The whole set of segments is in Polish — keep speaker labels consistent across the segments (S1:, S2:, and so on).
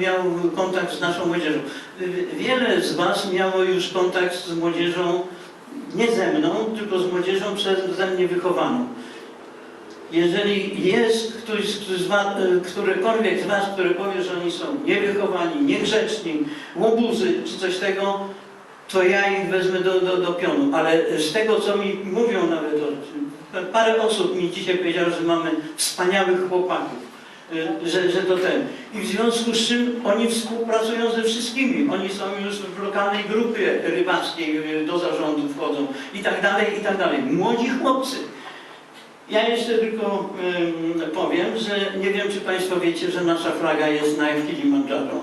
S1: miał kontakt z naszą młodzieżą. Wiele z Was miało już kontakt z młodzieżą, nie ze mną, tylko z młodzieżą przeze mnie wychowaną. Jeżeli jest ktoś z was, którykolwiek z Was, który powie, że oni są niewychowani, niegrzeczni, łobuzy czy coś tego, to ja ich wezmę do, do, do pionu. Ale z tego, co mi mówią nawet, parę osób mi dzisiaj powiedziało, że mamy wspaniałych chłopaków, że, że to ten. I w związku z czym oni współpracują ze wszystkimi. Oni są już w lokalnej grupie rybackiej y, do zarządu wchodzą i tak dalej, i tak dalej. Młodzi chłopcy. Ja jeszcze tylko powiem, że nie wiem, czy Państwo wiecie, że nasza flaga jest na Kilimandżaro.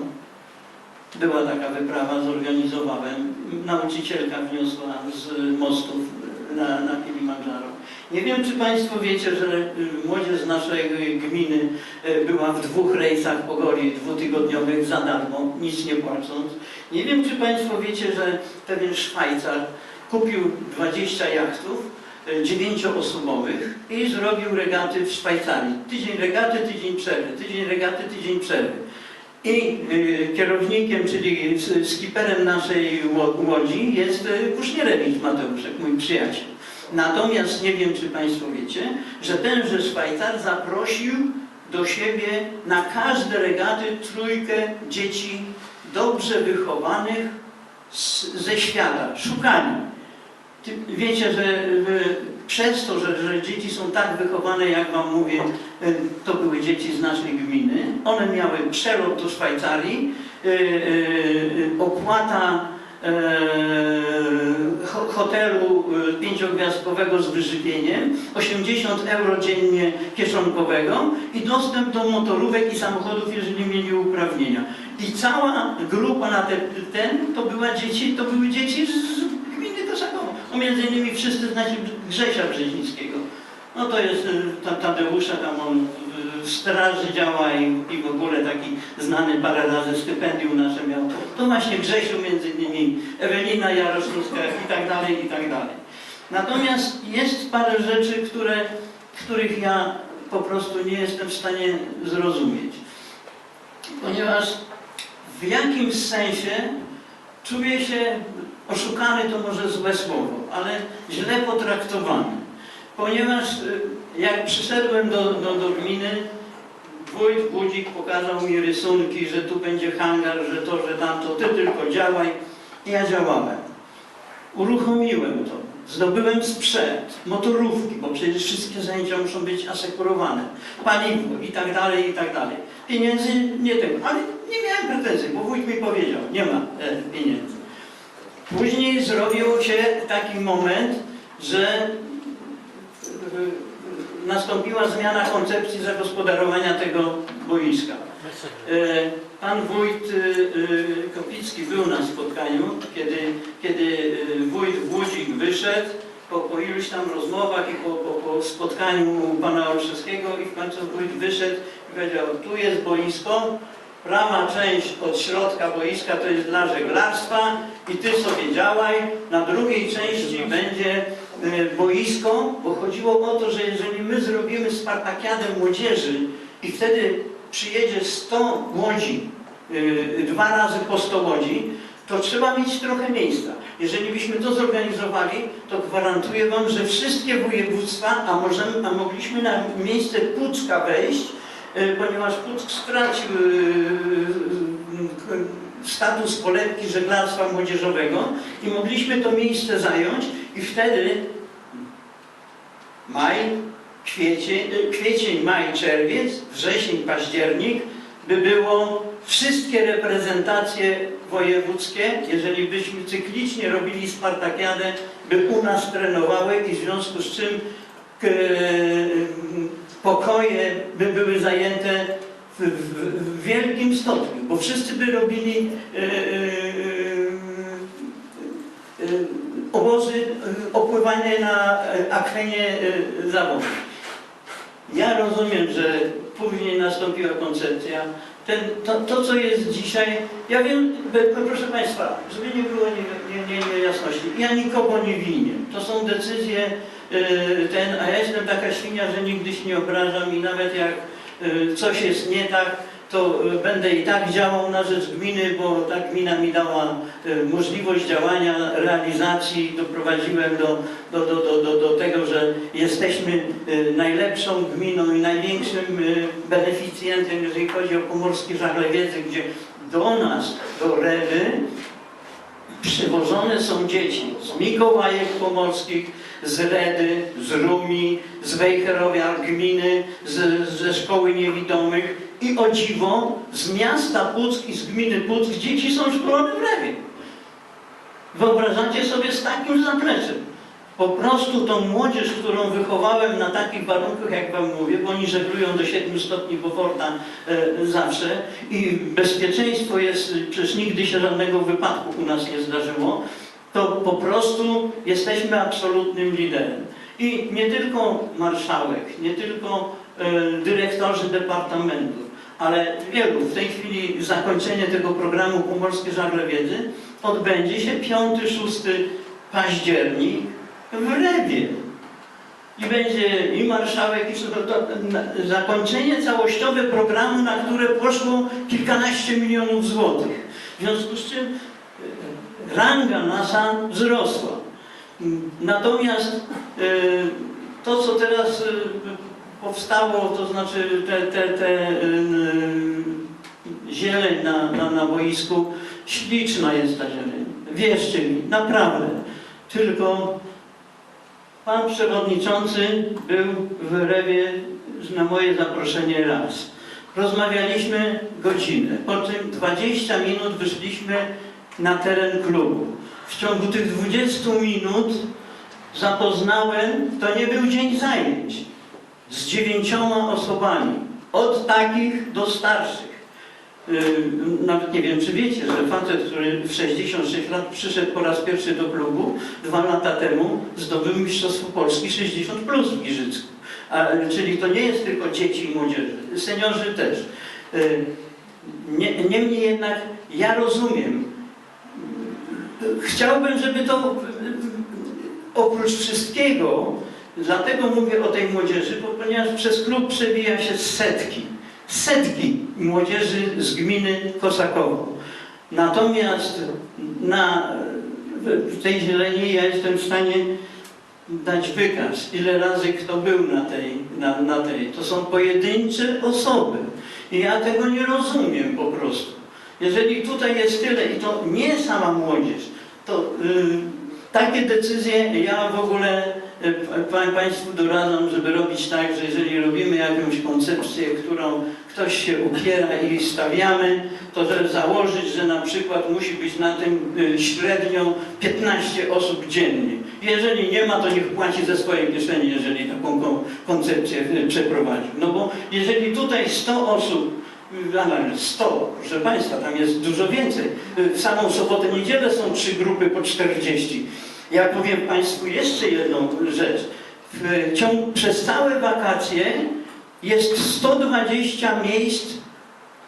S1: Była taka wyprawa, zorganizowałem. Nauczycielka wniosła z mostów na, na Kilimandżaro. Nie wiem, czy Państwo wiecie, że y, młodzież naszej gminy y, była w dwóch rejsach pogori dwutygodniowych za darmo, nic nie płacąc. Nie wiem, czy Państwo wiecie, że pewien Szwajcar kupił 20 jachtów y, dziewięcioosobowych i zrobił regaty w Szwajcarii. Tydzień regaty, tydzień przerwy, tydzień regaty, tydzień przerwy. I kierownikiem, czyli skiperem naszej ło- łodzi jest Kusznierewicz Mateuszek, mój przyjaciel. Natomiast nie wiem, czy Państwo wiecie, że tenże Szwajcar zaprosił do siebie na każde regaty trójkę dzieci dobrze wychowanych z, ze świata, szukani. Wiecie, że przez to, że, że dzieci są tak wychowane, jak Wam mówię, y, to były dzieci z naszej gminy. One miały przelot do Szwajcarii, opłata e, ho- hotelu y, pięciogwiazdkowego z wyżywieniem, 80 euro dziennie kieszonkowego i dostęp do motorówek i samochodów, jeżeli mieli uprawnienia. I cała grupa na te, ten to była dzieci, to były dzieci z gminy Kosakowo. No między innymi wszyscy znacie Grzesia Brzezińskiego. No to jest y, ta, Tadeusza, tam on y, w straży działa i, i w ogóle taki znany parę razy stypendium nasze miał. To właśnie Grzesiu między innymi, Ewelina Jaroszewska i tak dalej, i tak dalej. Natomiast jest parę rzeczy, które, których ja po prostu nie jestem w stanie zrozumieć. Ponieważ w jakimś sensie czuję się oszukany, to może złe słowo, ale źle potraktowany. Ponieważ y, jak przyszedłem do, do, do gminy, wójt Budzik pokazał mi rysunki, że tu będzie hangar, że to, że tamto, ty tylko działaj. Ja działałem. Uruchomiłem to. Zdobyłem sprzęt, motorówki, bo przecież wszystkie zajęcia muszą być asekurowane, paliwo i tak dalej, i tak dalej. Pieniędzy nie tego, ale nie miałem pretensji, bo wójt mi powiedział, nie ma e, pieniędzy. Później zrobił się taki moment, że nastąpiła zmiana koncepcji zagospodarowania tego boiska. E, Pan wójt y, y, Kopicki był na spotkaniu, kiedy, kiedy y, wójt Wódzik wyszedł po, po iluś tam rozmowach i po, po, po spotkaniu pana Olszewskiego i w końcu wójt wyszedł i powiedział, tu jest boisko, prawa część od środka boiska to jest dla żeglarstwa i ty sobie działaj, na drugiej części będzie y, boisko, bo chodziło o to, że jeżeli my zrobimy Spartakiadę młodzieży i wtedy przyjedzie 100 łodzi, y, dwa razy po 100 łodzi, to trzeba mieć trochę miejsca. Jeżeli byśmy to zorganizowali, to gwarantuję Wam, że wszystkie województwa, a, możemy, a mogliśmy na miejsce Pucka wejść, y, ponieważ Puck stracił status kolebki żeglarstwa młodzieżowego i mogliśmy to miejsce zająć i wtedy maj, kwiecień, y, kwiecień, maj, czerwiec, wrzesień, październik by było wszystkie reprezentacje wojewódzkie, jeżeli byśmy cyklicznie robili Spartakiadę, by u nas trenowały i w związku z czym k, pokoje by były zajęte w, w, wielkim stopniu, bo wszyscy by robili e, e, e, e, obozy e, opływanie na e, akwenie e, zawodów. Ja rozumiem, że później nastąpiła koncepcja. Ten, to, to, co jest dzisiaj, ja wiem, proszę Państwa, żeby nie było nie- nie- nie- niejasności, ja nikogo nie winię. To są decyzje, ten, a ja jestem taka świnia, że nigdy się nie obrażam i nawet jak coś jest nie tak, to e, będę i tak działał na rzecz gminy, bo ta gmina mi dała e, możliwość działania, realizacji. Doprowadziłem do, do, do, do, do, tego, że jesteśmy najlepszą gminą i największym beneficjentem, jeżeli chodzi o pomorskie żagle wiedzy, gdzie do nas, do Rewy, przywożone są dzieci z Mikołajek Pomorskich, z Redy, z Rumi, z Wejherowia gminy, z, ze szkoły niewidomych i o dziwo z miasta Puck i z gminy Puck dzieci są szkolone w Rewie. Wyobrażacie sobie z takim zapleczem. Po prostu tą młodzież, którą wychowałem na takich warunkach, jak Wam mówię, bo oni żeglują do 7 stopni Beauforta e, zawsze i bezpieczeństwo jest, przecież nigdy się żadnego wypadku u nas nie zdarzyło, to po prostu jesteśmy absolutnym liderem. I nie tylko marszałek, nie tylko e, dyrektorzy departamentów, ale wielu. W tej chwili zakończenie tego programu Pomorskie Żagle Wiedzy odbędzie się 5-6 październik w Rewie. I będzie i marszałek, i to, na- zakończenie całościowe programu, na które poszło kilkanaście milionów złotych. W związku z czym e, ranga nasza wzrosła. Natomiast e, to, co teraz e, powstało, to znaczy te, te, te zieleń na, na, na boisku, śliczna jest ta zieleń. Wierzcie mi, naprawdę. Tylko Pan przewodniczący był w Rewie na moje zaproszenie raz. Rozmawialiśmy godzinę. Po tym 20 minut wyszliśmy na teren klubu. W ciągu tych 20 minut zapoznałem, to nie był dzień zajęć, z dziewięcioma osobami. Od takich do starszych. Yy, Nawet nie wiem, czy wiecie, że facet, który w 66 lat przyszedł po raz pierwszy do klubu, dwa lata temu zdobył Mistrzostwo Polski 60 plus w Giżycku. A, czyli to nie jest tylko dzieci i młodzieży, seniorzy też. Yy, Nie, niemniej jednak ja rozumiem. Chciałbym, żeby to oprócz wszystkiego, dlatego mówię o tej młodzieży, bo ponieważ przez klub przewija się setki setki młodzieży z gminy Kosakowo. Natomiast na, w tej zieleni ja jestem w stanie dać wykaz, ile razy kto był na tej, na, na tej. To są pojedyncze osoby. I ja tego nie rozumiem po prostu. Jeżeli tutaj jest tyle i to nie sama młodzież, to y, takie decyzje ja w ogóle Państwu doradzam, żeby robić tak, że jeżeli robimy jakąś koncepcję, którą ktoś się upiera i stawiamy, to żeby założyć, że na przykład musi być na tym y, średnio 15 osób dziennie. Jeżeli nie ma, to niech płaci ze swojej kieszeni, jeżeli taką kon- koncepcję y, przeprowadzi. No bo jeżeli tutaj 100 osób y, ale 100, proszę Państwa, tam jest dużo więcej. W samą sobotę, niedzielę są trzy grupy po 40. Ja powiem Państwu jeszcze jedną rzecz. W ciągu, przez całe wakacje jest 120 miejsc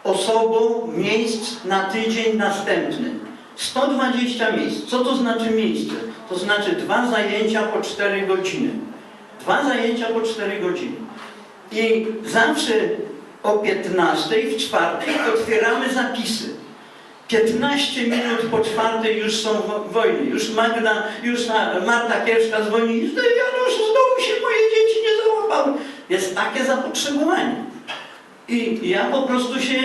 S1: osobom, miejsc na tydzień następny. 120 miejsc. Co to znaczy miejsce? To znaczy dwa zajęcia po 4 godziny. Dwa zajęcia po 4 godziny. I zawsze o 15 w czwartek otwieramy zapisy. 15 minut po czwartej już są wo- wojny. Już Magda, już Marta Kierszka dzwoni. Janusz, znowu się moje dzieci nie załapały. Jest takie zapotrzebowanie. I ja po prostu się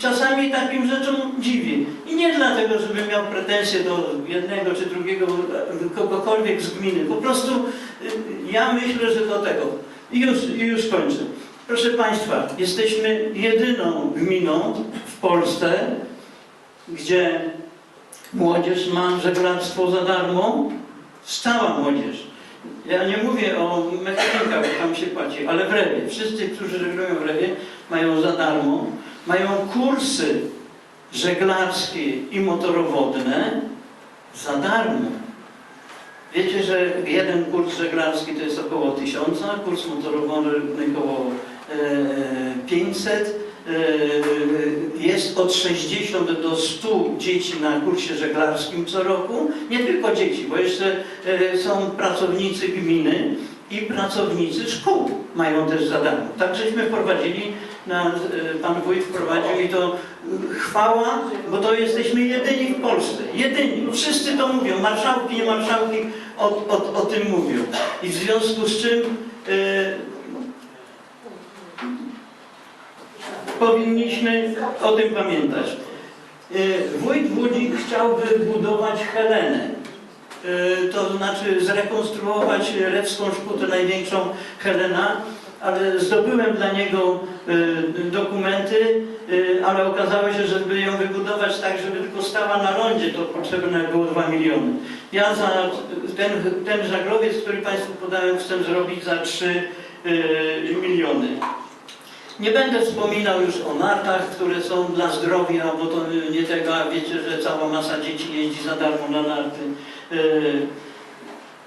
S1: czasami takim rzeczom dziwię. I nie dlatego, żebym miał pretensje do jednego czy drugiego, e, kogokolwiek z gminy. Po prostu y, ja myślę, że do tego. I już, i już kończę. Proszę Państwa, jesteśmy jedyną gminą w Polsce, gdzie młodzież ma żeglarstwo za darmo, cała młodzież. Ja nie mówię o mechanikach, bo tam się płaci, ale w Rewie. Wszyscy, którzy żeglują w Rewie, mają za darmo. Mają kursy żeglarskie i motorowodne za darmo. Wiecie, że jeden kurs żeglarski to jest około 1000, kurs motorowodny około e, 500. E, Jest od 60 do 100 dzieci na kursie żeglarskim co roku. Nie tylko dzieci, bo jeszcze e, są pracownicy gminy i pracownicy szkół mają też za darmo. Tak żeśmy wprowadzili e, pan wójt wprowadził i to e, chwała, bo to jesteśmy jedyni w Polsce. Jedyni. Wszyscy to mówią. Marszałki, nie marszałki o, o, o tym mówią. I w związku z czym e, powinniśmy o tym pamiętać. E, Wójt Wódzik chciałby budować Helenę. E, To znaczy zrekonstruować Rewską Szkutę, największą Helena, ale zdobyłem dla niego e, dokumenty, ale okazało się, że żeby ją wybudować tak, żeby tylko stała na lądzie, to potrzebne było 2 miliony. Ja za ten, ten żaglowiec, który Państwu podałem, chcę zrobić za 3 e, miliony. Nie będę wspominał już o nartach, które są dla zdrowia, bo to nie tego, a wiecie, że cała masa dzieci jeździ za darmo na narty. Yy,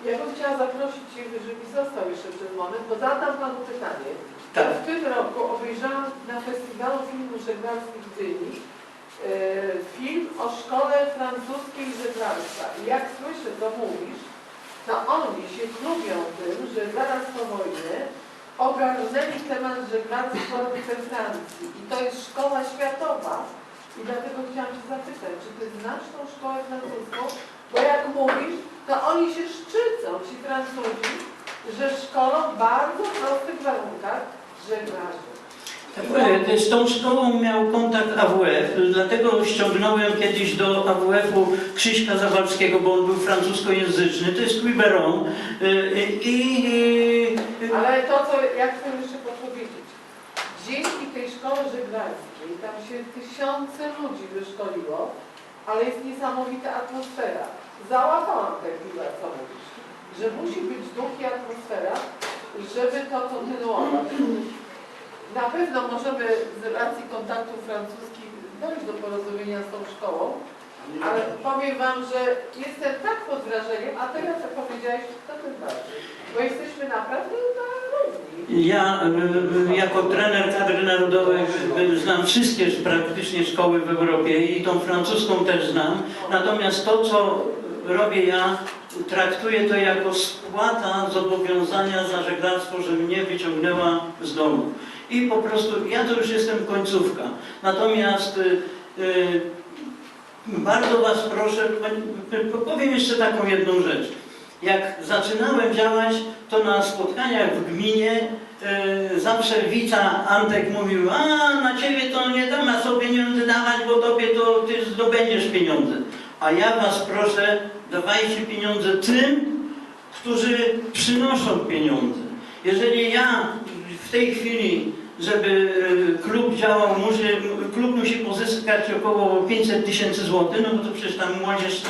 S2: Ja bym chciała zaprosić Cię, żeby został jeszcze przez moment, bo zadam Panu pytanie.
S1: Tak.
S2: W tym roku obejrzałam na Festiwalu Filmów Żeglarskich w Gdyni e, film o szkole francuskiej żeglarstwa. I jak słyszę, co mówisz, to oni się chlubią tym, że zaraz po wojnie ogarnęli temat żeglarstwa we Francji. I to jest szkoła światowa. I dlatego chciałam Cię zapytać, czy Ty znasz tą szkołę francuską? Bo jak mówisz, to oni się szczycą, ci Francuzi, że szkolą w bardzo prostych warunkach żeglarzy.
S1: E, Z tą szkołą miał kontakt AWF, dlatego ściągnąłem kiedyś do AWF-u Krzyśka Zawalskiego, bo on był francuskojęzyczny, to jest Quiberon. E, I,
S2: Ale to, co ja chcę jeszcze podpowiedzieć. Dzięki tej szkole żeglarskiej tam się tysiące ludzi wyszkoliło, ale jest niesamowita atmosfera. Załapałam tę chwilę, co mówisz, że musi być duch i atmosfera, żeby to kontynuować. Na pewno możemy z racji kontaktów francuskich dojść do porozumienia z tą szkołą, ale powiem Wam, że jestem tak pod wrażeniem, a teraz jak powiedziałeś, to tym bardziej. Bo jesteśmy naprawdę na.
S1: Ja y, jako trener kadry narodowej y, znam wszystkie praktycznie szkoły w Europie i tą francuską też znam. Natomiast to, co robię ja, traktuję to jako spłata zobowiązania za żeglarstwo, że mnie wyciągnęła z domu. I po prostu, ja to już jestem końcówka. Natomiast y, y, bardzo Was proszę, powiem jeszcze taką jedną rzecz. Jak zaczynałem działać, to na spotkaniach w gminie e, zawsze wica Antek mówił, a na ciebie to nie dam, a sobie pieniądze dawać, bo tobie to ty zdobędziesz pieniądze. A ja was proszę, dawajcie pieniądze tym, którzy przynoszą pieniądze. Jeżeli ja w tej chwili, żeby e, klub działał, musi, klub musi pozyskać około 500 tysięcy złotych, no bo to przecież tam młodzież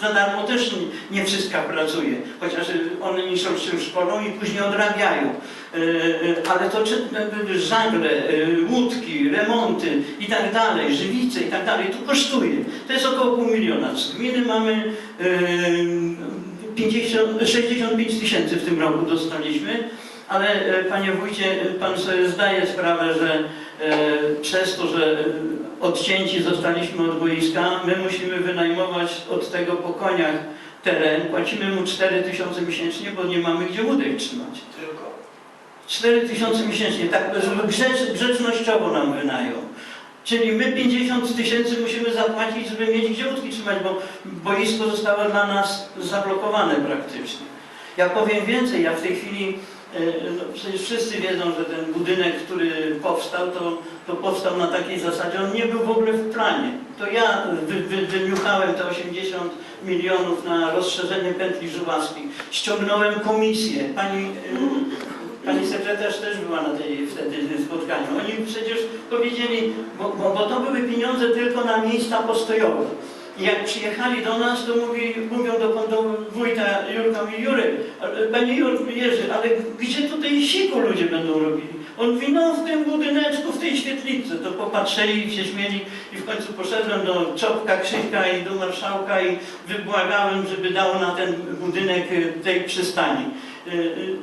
S1: za darmo też nie, nie wszystko pracuje, chociaż one niszczą się szkolą i później odrabiają. E, Ale to żagle, łódki, remonty i tak dalej, żywice i tak dalej, to kosztuje. To jest około pół miliona. Z gminy mamy e, 50, 65 tysięcy w tym roku dostaliśmy, ale e, panie wójcie, pan sobie zdaje sprawę, że e, przez to, że e, odcięci zostaliśmy od boiska, my musimy wynajmować od tego po koniach teren, płacimy mu 4 tysiące miesięcznie, bo nie mamy gdzie łódek trzymać.
S3: Tylko.
S1: 4 tysiące miesięcznie, tak grzecz, grzecznościowo nam wynają. Czyli my 50 tysięcy musimy zapłacić, żeby mieć gdzie łódki trzymać, bo boisko zostało dla nas zablokowane praktycznie. Ja powiem więcej, ja w tej chwili, e, no przecież wszyscy wiedzą, że ten budynek, który powstał, to, to powstał na takiej zasadzie, on nie był w ogóle w planie. To ja wy, wy, wyniuchałem te 80 milionów na rozszerzenie pętli żuławskiej. Ściągnąłem komisję. Pani, e, pani sekretarz też była na tej wtedy spotkaniu. Oni przecież powiedzieli, bo, bo, bo to były pieniądze tylko na miejsca postojowe. Jak przyjechali do nas, to mówi, mówią do, do wójta Jurka i ale- panie Jurku, Jerzy, ale gdzie tutaj siku ludzie będą robili? On mówi, no w tym budyneczku, w tej świetlicy. To popatrzyli i się śmieli i w końcu poszedłem do Czopka, Krzyśka i do marszałka i wybłagałem, żeby dał na ten budynek y, tej przystani. Y, y,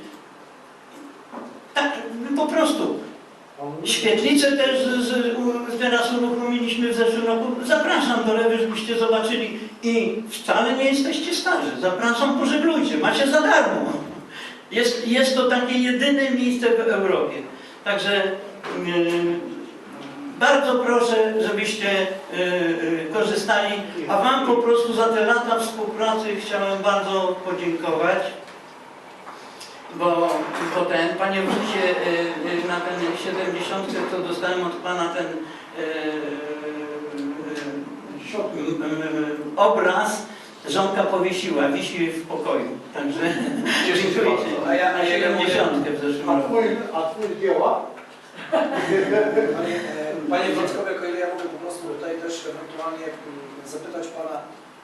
S1: Tak, po prostu. Świetlicę też z, z, teraz uruchomiliśmy w zeszłym roku. Zapraszam do lewy, żebyście zobaczyli. I wcale nie jesteście starzy. Zapraszam, pożeglujcie. Macie za darmo. Jest, jest to takie jedyne miejsce w Europie. Także yy, Bardzo proszę, żebyście y, y, korzystali, a Wam po prostu za te lata współpracy chciałem bardzo podziękować. Bo, bo ten, Panie Wójcie, y, y, na ten 70 to dostałem od Pana ten y, obraz, żonka powiesiła, wisi w pokoju. Także dziękuję.
S3: A ja-
S1: na
S3: a ja mogę-
S1: 70 w zeszłym
S4: A
S1: roku.
S4: a twój dzieła?
S3: Panie, e, Panie Wątkowiak, o ile ja mogę po prostu tutaj też ewentualnie zapytać Pana,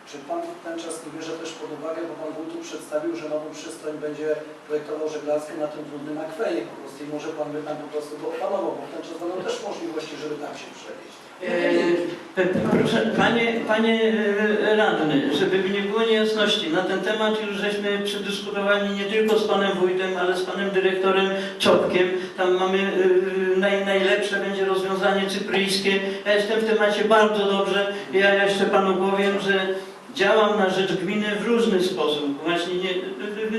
S3: czy Pan ten czas nie bierze też pod uwagę, bo Pan Wójt tu przedstawił, że nową przystań będzie projektował żeglarską na tym trudnym akwenie po prostu i może Pan by tam po prostu go opanował, bo ten czas będą też możliwości, żeby tam się przewieźć.
S1: E, Proszę, panie, panie e, radny, żeby mi nie było niejasności, na ten temat już żeśmy przedyskutowali nie tylko z panem wójtem, ale z panem dyrektorem Czopkiem. Tam mamy e, naj, najlepsze będzie rozwiązanie cypryjskie. Ja jestem w temacie bardzo dobrze. Ja jeszcze panu powiem, że działam na rzecz gminy w różny sposób. Właśnie nie,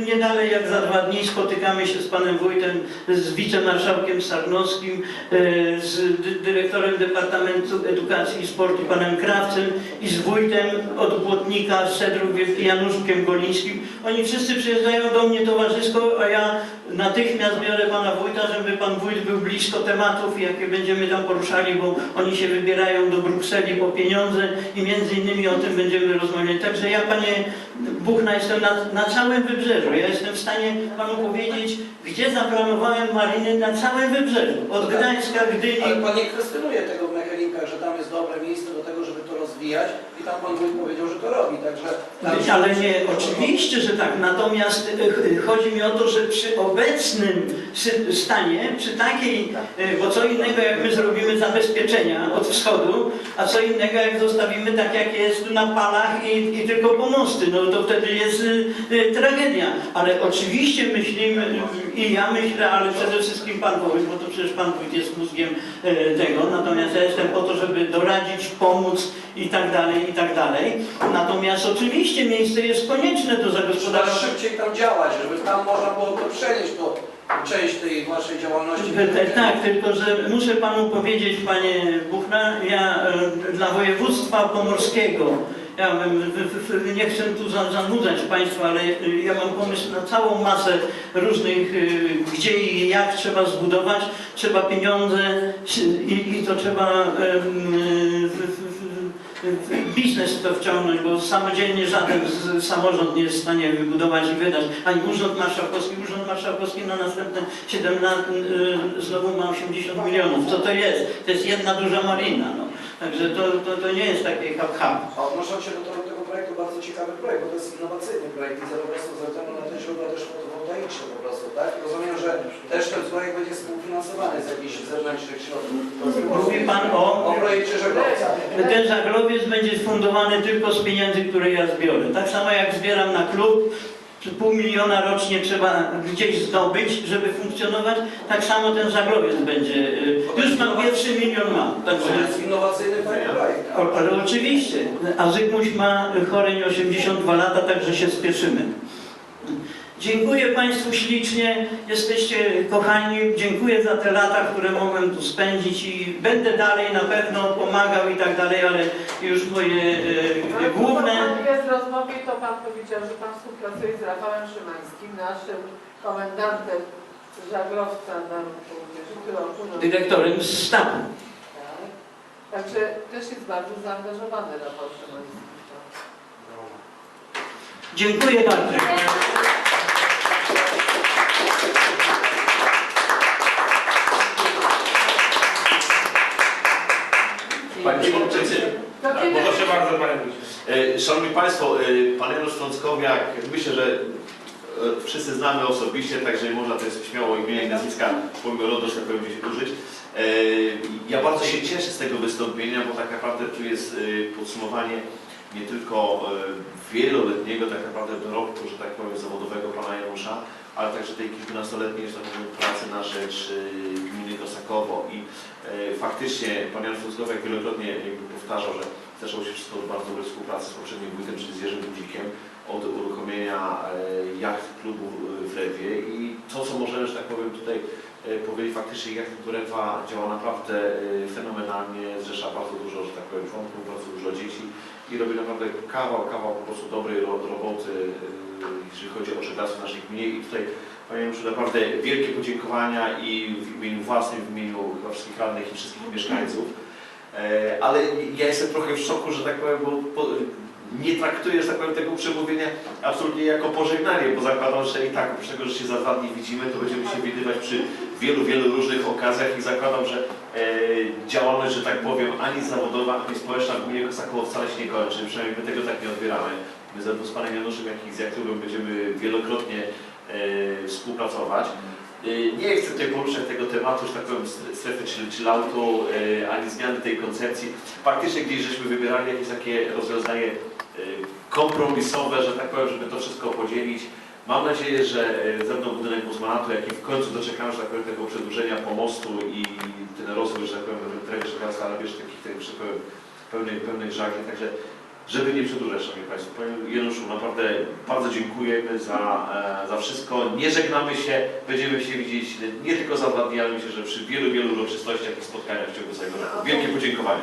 S1: nie dalej jak za dwa dni spotykamy się z panem wójtem, z wicemarszałkiem Sarnowskim, e, z dy- dyrektorem Departamentu Edukacji i Sportu panem Krawcem i z wójtem od Błotnika, Cedrów Januszkiem Golińskim. Oni wszyscy przyjeżdżają do mnie towarzysko, a ja natychmiast biorę pana wójta, żeby pan wójt był blisko tematów, jakie będziemy tam poruszali, bo oni się wybierają do Brukseli po pieniądze i między innymi o tym będziemy rozmawiać. Także ja, panie Buchna, jestem na, na całym wybrzeżu. Ja jestem w stanie panu powiedzieć, gdzie zaplanowałem mariny na całym wybrzeżu. Od Gdańska, Gdyni,
S3: Ale Pan nie kwestionuje tego w Mechelinkach, że tam jest dobre miejsce do tego, żeby to rozwijać i tam Pan Wójt powiedział, że to robi, także...
S1: Ale nie, oczywiście, że tak. Natomiast e, ch- chodzi mi o to, że przy obecnym stanie, przy takiej, e, bo co innego jak my zrobimy zabezpieczenia od wschodu, a co innego jak zostawimy tak jak jest na palach i, i tylko pomosty, no to wtedy jest e, e, tragedia. Ale oczywiście myślimy i ja myślę, ale przede wszystkim Pan Wójt, bo to przecież Pan Wójt jest mózgiem e, tego, natomiast ja jestem po to, żeby doradzić, pomóc i tak dalej, i tak dalej. Natomiast oczywiście miejsce jest konieczne do
S3: Trzeba
S1: zagospodarowania.
S3: szybciej tam działać, żeby tam można było to przenieść, to część tej Waszej działalności.
S1: Tak, tak, tylko że muszę panu powiedzieć, panie Buchna, ja e, dla województwa pomorskiego, ja nie chcę tu za- zanudzać państwa, ale e, ja mam pomysł na całą masę różnych, e, gdzie i jak trzeba zbudować, trzeba pieniądze i, to trzeba biznes to wciągnąć, bo samodzielnie żaden samorząd nie jest w stanie wybudować i wydać. Ani Urząd Marszałkowski, Urząd Marszałkowski na następne 7 lat y, znowu ma 80 milionów. Co to jest? To jest jedna duża marina. No. Także to, to, to nie jest takie hap-hap.
S3: A odnosząc się do tego, tego projektu, bardzo ciekawy projekt, bo to jest innowacyjny projekt i po prostu ze względu na te źródła też fotowoltaiczne po prostu, tak? Rozumiem, że też ten projekt będzie współfinansowany z jakichś zewnętrznych środków.
S1: Mówi Pan o...
S3: O projekcie żeglowca.
S1: Ten żaglowiec będzie fundowany tylko z pieniędzy, które ja zbiorę. Tak samo jak zbieram na klub, czy pół miliona rocznie trzeba gdzieś zdobyć, żeby funkcjonować, tak samo ten żaglowiec będzie. y, Już mam pierwszy milion mam.
S3: To
S1: Także,
S3: jest innowacyjny
S1: o- ale oczywiście, a Zygmuś ma choreń 82 lata, także się spieszymy. Dziękuję Państwu ślicznie, jesteście kochani, dziękuję za te lata, które mogłem tu spędzić i będę dalej na pewno pomagał i tak dalej, ale już moje e, główne...
S2: Pan powiedział, że Pan współpracuje z Rafałem Szymańskim, naszym komendantem żaglowca na który opłynął.
S1: dyrektorem stapu.
S2: Tak. Także też jest bardzo zaangażowany Rafał Szymański.
S1: Dziękuję bardzo.
S5: Panie Przewodniczący,
S2: To
S6: Tak,
S2: kiedy-
S6: proszę bardzo, panie wójcie.
S5: Szanowni Państwo, e, Pan Janusz Frąckowiak, myślę, że e, wszyscy znamy osobiście, także można też śmiało imienia i nazwiska pomimo RODO, że tak powiem, gdzieś użyć. E, Ja bardzo się cieszę z tego wystąpienia, bo tak naprawdę tu jest podsumowanie nie tylko e, wieloletniego tak naprawdę dorobku, że tak powiem, zawodowego Pana Janusza, ale także tej kilkunastoletniej, że tak powiem, pracy na rzecz e, gminy Kosakowo. I e, faktycznie Pan Jan Frąckowiak wielokrotnie jakby powtarzał, że zaczęło się wszystko od bardzo dobrej współpracy z poprzednim wójtem, czyli z Jerzym Budzikiem, od uruchomienia jacht klubu w Lewie. I to, co możemy, że tak powiem, tutaj powiedzieć faktycznie jak Turewa działa naprawdę fenomenalnie, zrzesza bardzo dużo, że tak powiem, członków, bardzo dużo dzieci i robi naprawdę kawał, kawał po prostu dobrej ro- roboty, e, jeżeli chodzi o żeglarstwo w naszej gminie i tutaj Panie Januszu, naprawdę wielkie podziękowania i w imieniu własnym, w imieniu chyba wszystkich radnych i wszystkich mieszkańców. E, Ale ja jestem trochę w szoku, że tak powiem, bo nie traktuję, że tak powiem, tego przemówienia absolutnie jako pożegnanie, bo zakładam, że i tak, oprócz tego, że się za dwa dni widzimy, to będziemy się widywać przy wielu, wielu różnych okazjach i zakładam, że e, działalność, że tak powiem, ani zawodowa, ani społeczna w gminie Kosakowo wcale się nie kończy, przynajmniej my tego tak nie odbieramy. My zarówno z Panem Januszem, jak i z Jakubem będziemy wielokrotnie e, współpracować. E, Nie chcę tutaj poruszać tego tematu, że tak powiem, stre- strefy chill- chilloutu, e, ani zmiany tej koncepcji. Faktycznie gdzieś żeśmy wybierali jakieś takie rozwiązanie kompromisowe, że tak powiem, żeby to wszystko podzielić. Mam nadzieję, że e, zarówno budynek Muzmanatu, jak i w końcu doczekamy, że tak powiem, tego przedłużenia pomostu i ten rozwój, że tak powiem, szklańska, ale wiesz, takich, że tak powiem, pełnych, pełnych żagli. Także żeby nie przedłużać, Szanowni Państwo, Panie Januszu, naprawdę bardzo dziękujemy za, e, za wszystko. Nie żegnamy się, będziemy się widzieć nie tylko za dwa dni, ale myślę, że przy wielu, wielu uroczystościach i spotkaniach w ciągu całego roku. Wielkie podziękowania.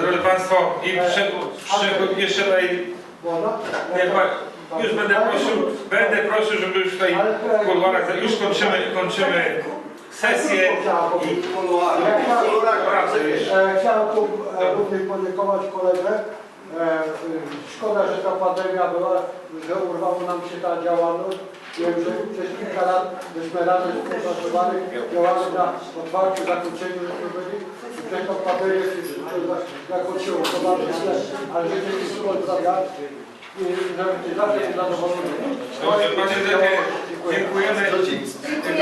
S6: Drodzy Państwo, i przy, jeszcze tutaj, już będę prosił, będę prosił, żeby już tutaj w kuluarach, już kończymy, kończymy sesję i
S4: Chciałem tu e, również podziękować koledze. E, Szkoda, że ta pandemia była, że urwało nam się ta działalność. Wiem, że przez kilka lat żeśmy razem współpracowali, działamy na otwarciu, zakończeniu, żeśmy byli. To bardzo źle, ale.
S6: Dobrze, Panie Prezydencie, dziękujemy.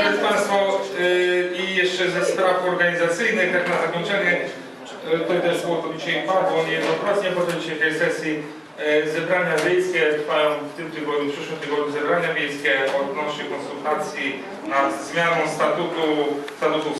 S6: Drodzy Państwo, y, i jeszcze ze spraw organizacyjnych, tak na zakończenie, y, to też było to dzisiaj padło niejednokrotnie podczas dzisiejszej sesji. y, Zebrania wiejskie trwają w tym tygodniu, w przyszłym tygodniu zebrania wiejskie odnośnie konsultacji nad zmianą statutu, statutów